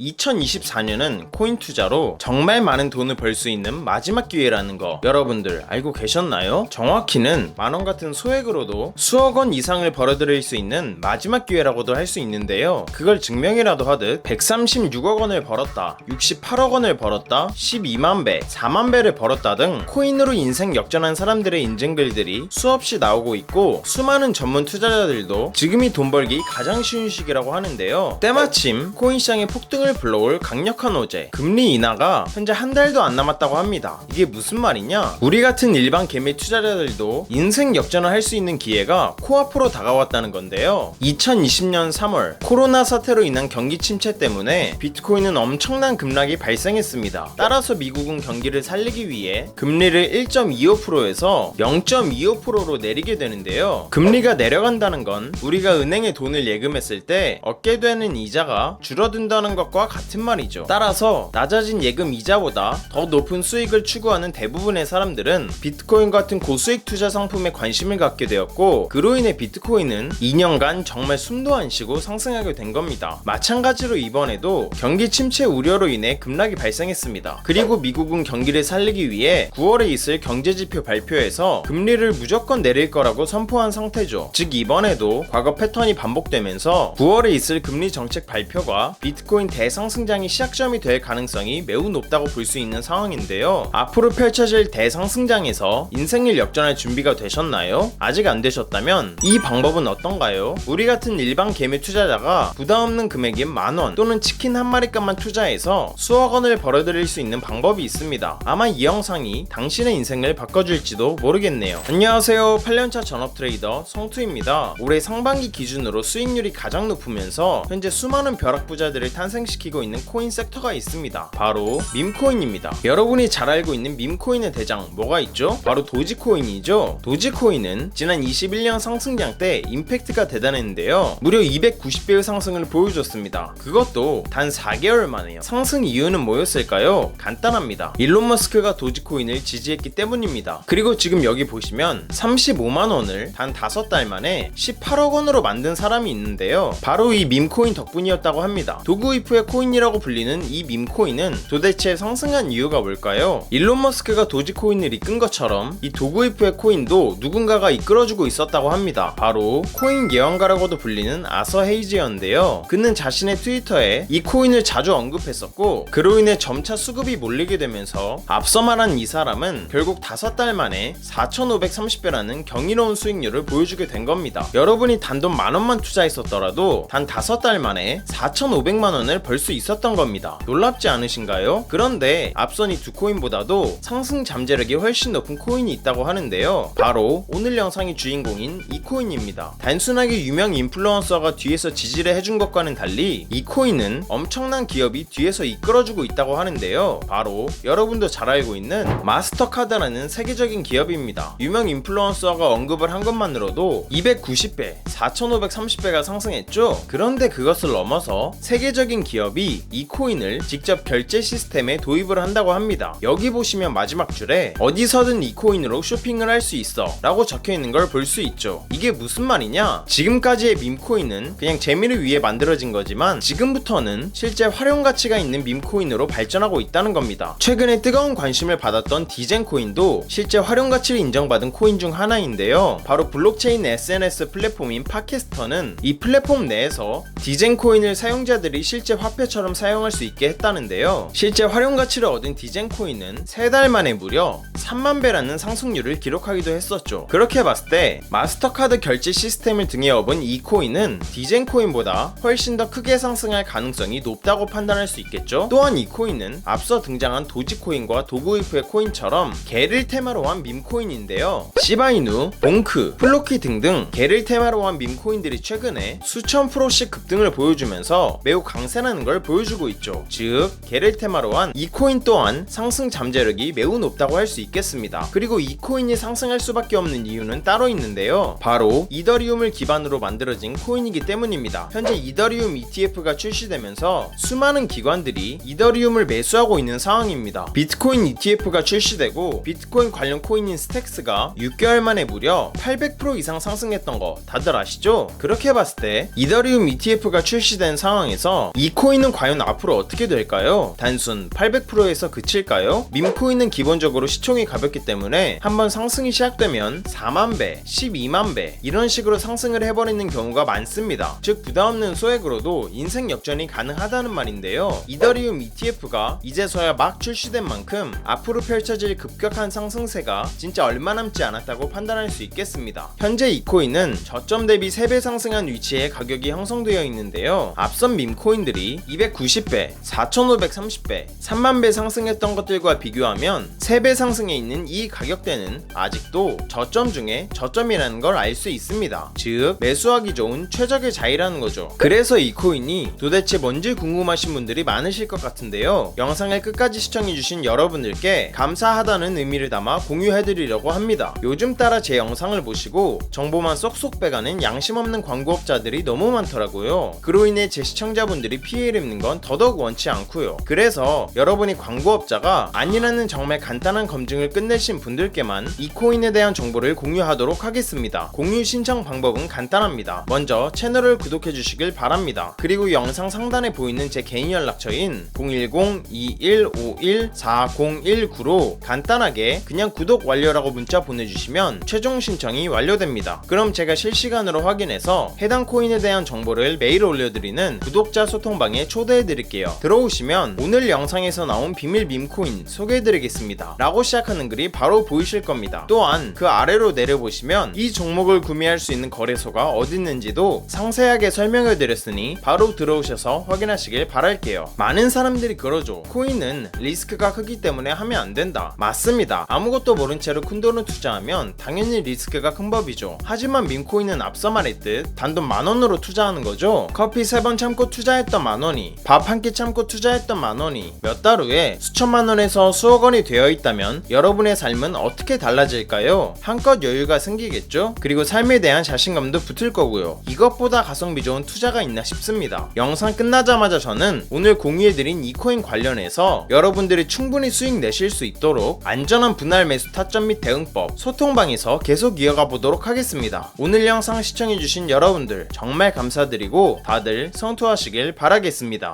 2024년은 코인 투자로 정말 많은 돈을 벌 수 있는 마지막 기회라는 거 여러분들 알고 계셨나요? 정확히는 만원 같은 소액으로도 수억 원 이상을 벌어들일 수 있는 마지막 기회라고도 할 수 있는데요. 그걸 증명이라도 하듯 136억 원을 벌었다, 68억 원을 벌었다, 12만 배, 4만 배를 벌었다 등 코인으로 인생 역전한 사람들의 인증글들이 수없이 나오고 있고 수많은 전문 투자자들도 지금이 돈 벌기 가장 쉬운 시기라고 하는데요. 때마침 코인 시장의 폭등을 불러올 강력한 호재, 금리 인하가 현재 한 달도 안 남았다고 합니다. 이게 무슨 말이냐? 우리 같은 일반 개미 투자자들도 인생 역전을 할 수 있는 기회가 코앞으로 다가왔다는 건데요. 2020년 3월 코로나 사태로 인한 경기 침체 때문에 비트코인은 엄청난 급락이 발생했습니다. 따라서 미국은 경기를 살리기 위해 금리를 1.25%에서 0.25%로 내리게 되는데요. 금리가 내려간다는 건 우리가 은행에 돈을 예금했을 때 얻게 되는 이자가 줄어든다는 것과 같은 말이죠. 따라서 낮아진 예금 이자보다 더 높은 수익을 추구하는 대부분의 사람들은 비트코인 같은 고수익 투자 상품에 관심을 갖게 되었고 그로 인해 비트코인은 2년간 정말 숨도 안 쉬고 상승하게 된 겁니다. 마찬가지로 이번에도 경기 침체 우려로 인해 급락이 발생했습니다. 그리고 미국은 경기를 살리기 위해 9월에 있을 경제지표 발표에서 금리를 무조건 내릴 거라고 선포한 상태죠. 즉 이번에도 과거 패턴이 반복되면서 9월에 있을 금리 정책 발표가 비트코인 대 상승장이 시작점이 될 가능성이 매우 높다고 볼 수 있는 상황인데요. 앞으로 펼쳐질 대상승장에서 인생일 역전할 준비가 되셨나요? 아직 안 되셨다면 이 방법은 어떤가요? 우리 같은 일반 개미 투자자가 부담 없는 금액인 만원 또는 치킨 한 마리값만 투자해서 수억 원을 벌어들일 수 있는 방법이 있습니다. 아마 이 영상이 당신의 인생을 바꿔줄지도 모르겠네요. 안녕하세요. 8년차 전업 트레이더 성투입니다. 올해 상반기 기준으로 수익률이 가장 높으면서 현재 수많은 벼락부자들을 탄생시 키고 있는 코인 섹터가 있습니다. 바로 밈코인입니다. 여러분이 잘 알고 있는 밈코인의 대장 뭐가 있죠? 바로 도지코인이죠. 도지코인은 지난 21년 상승장 때 임팩트가 대단했는데요. 무려 290배의 상승을 보여줬습니다. 그것도 단 4개월 만에요. 상승 이유는 뭐였을까요? 간단합니다. 일론 머스크가 도지코인을 지지했기 때문입니다. 그리고 지금 여기 보시면 35만 원을 단 5달 만에 18억 원으로 만든 사람이 있는데요. 바로 이 밈코인 덕분이었다고 합니다. 도구이프의 코인이라고 불리는 이 밈 코인은 도대체 상승한 이유가 뭘까요? 일론 머스크가 도지코인을 이끈 것처럼 이 도구이프의 코인도 누군가가 이끌어주고 있었다고 합니다. 바로 코인 예언가라고도 불리는 아서 헤이지였는데요. 그는 자신의 트위터에 이 코인을 자주 언급했었고 그로 인해 점차 수급이 몰리게 되면서 앞서 말한 이 사람은 결국 5달 만에 4,530배라는 경이로운 수익률을 보여주게 된 겁니다. 여러분이 단돈 만원만 투자했었더라도 단 5달 만에 4,500만 원을 벌수 있었던 겁니다. 놀랍지 않으신가요? 그런데 앞선 이 두 코인보다도 상승 잠재력이 훨씬 높은 코인이 있다고 하는데요. 바로 오늘 영상의 주인공인 이 코인입니다. 단순하게 유명 인플루언서가 뒤에서 지지를 해준 것과는 달리 이 코인은 엄청난 기업이 뒤에서 이끌어주고 있다고 하는데요. 바로 여러분도 잘 알고 있는 마스터카드라는 세계적인 기업입니다. 유명 인플루언서가 언급을 한 것만으로도 290배, 4,530배가 상승했죠. 그런데 그것을 넘어서 세계적인 기업 이 이 코인을 직접 결제 시스템에 도입을 한다고 합니다. 여기 보시면 마지막 줄에 어디서든 이 코인으로 쇼핑을 할 수 있어 라고 적혀 있는 걸 볼 수 있죠. 이게 무슨 말이냐? 지금까지의 밈코인은 그냥 재미를 위해 만들어진 거지만 지금부터는 실제 활용 가치가 있는 밈코인으로 발전하고 있다는 겁니다. 최근에 뜨거운 관심을 받았던 디젠 코인도 실제 활용 가치를 인정받은 코인 중 하나인데요. 바로 블록체인 SNS 플랫폼인 팟캐스터는 이 플랫폼 내에서 디젠 코인을 사용자들이 실제 화폐처럼 사용할 수 있게 했다는데요. 실제 활용 가치를 얻은 디젠 코인은 3달 만에 무려 3만 배라는 상승률을 기록하기도 했었죠. 그렇게 봤을 때 마스터카드 결제 시스템을 등에 업은 이 코인은 디젠 코인보다 훨씬 더 크게 상승할 가능성이 높다고 판단할 수 있겠죠. 또한 이 코인은 앞서 등장한 도지코인과 도구이프의 코인처럼 개를 테마로 한 밈코인인데요. 시바이누, 봉크, 플로키 등등 개를 테마로 한 밈코인들이 최근에 수천 프로씩 급등을 보여주면서 매우 강세 라는 걸 보여주고 있죠. 즉, 개를 테마로 한 이 코인 또한 상승 잠재력이 매우 높다고 할 수 있겠습니다. 그리고 이 코인이 상승할 수밖에 없는 이유는 따로 있는데요. 바로 이더리움을 기반으로 만들어진 코인이기 때문입니다. 현재 이더리움 ETF가 출시되면서 수많은 기관들이 이더리움을 매수하고 있는 상황입니다. 비트코인 ETF가 출시되고 비트코인 관련 코인인 스택스가 6개월 만에 무려 800% 이상 상승했던 거 다들 아시죠? 그렇게 봤을 때 이더리움 ETF가 출시된 상황에서 이 코인은 과연 앞으로 어떻게 될까요? 단순 800%에서 그칠까요? 밈코인은 기본적으로 시총이 가볍기 때문에 한번 상승이 시작되면 4만 배, 12만 배 이런 식으로 상승을 해버리는 경우가 많습니다. 즉 부담 없는 소액으로도 인생 역전이 가능하다는 말인데요. 이더리움 ETF가 이제서야 막 출시된 만큼 앞으로 펼쳐질 급격한 상승세가 진짜 얼마 남지 않았다고 판단할 수 있겠습니다. 현재 이 코인은 저점 대비 3배 상승한 위치에 가격이 형성되어 있는데요. 앞선 밈코인들이 290배, 4530배, 3만배 상승했던 것들과 비교하면 3배 상승해 있는 이 가격대는 아직도 저점 중에 저점이라는 걸 알 수 있습니다. 즉, 매수하기 좋은 최적의 자리라는 거죠. 그래서 이 코인이 도대체 뭔지 궁금하신 분들이 많으실 것 같은데요. 영상을 끝까지 시청해주신 여러분들께 감사하다는 의미를 담아 공유해드리려고 합니다. 요즘 따라 제 영상을 보시고 정보만 쏙쏙 빼가는 양심 없는 광고업자들이 너무 많더라고요. 그로 인해 제 시청자분들이 피해 를 입는 건 더더욱 원치 않고요. 그래서 여러분이 광고업자가 아니라는 정말 간단한 검증을 끝내신 분들께만 이 코인에 대한 정보를 공유하도록 하겠습니다. 공유 신청 방법은 간단합니다. 먼저 채널을 구독해 주시길 바랍니다. 그리고 영상 상단에 보이는 제 개인 연락처인 010-2151-4019로 간단하게 그냥 구독 완료라고 문자 보내주시면 최종 신청이 완료됩니다. 그럼 제가 실시간으로 확인해서 해당 코인에 대한 정보를 매일 올려드리는 구독자 소통 방에 초대해 드릴게요. 들어오시면 오늘 영상에서 나온 비밀 밈코인 소개해 드리겠습니다. 라고 시작하는 글이 바로 보이실 겁니다. 또한 그 아래로 내려보시면 이 종목을 구매할 수 있는 거래소가 어디 있는지도 상세하게 설명해 드렸으니 바로 들어오셔서 확인하시길 바랄게요. 많은 사람들이 그러죠. 코인은 리스크가 크기 때문에 하면 안 된다. 맞습니다. 아무것도 모른 채로 큰 돈을 투자하면 당연히 리스크가 큰 법이죠. 하지만 민코인은 앞서 말했듯 단돈 만 원으로 투자하는 거죠. 커피 세 번 참고 투자했던 만원 이 밥 한 끼 참고 투자했던 만 원이 몇 달 후에 수천만 원에서 수억 원이 되어 있다면 여러분의 삶은 어떻게 달라질까요? 한껏 여유가 생기겠죠? 그리고 삶에 대한 자신감도 붙을 거고요. 이것보다 가성비 좋은 투자가 있나 싶습니다. 영상 끝나자마자 저는 오늘 공유해드린 이 코인 관련해서 여러분들이 충분히 수익 내실 수 있도록 안전한 분할 매수 타점 및 대응법 소통방에서 계속 이어가 보도록 하겠습니다. 오늘 영상 시청해주신 여러분들 정말 감사드리고 다들 성투하시길 바라겠 습니다.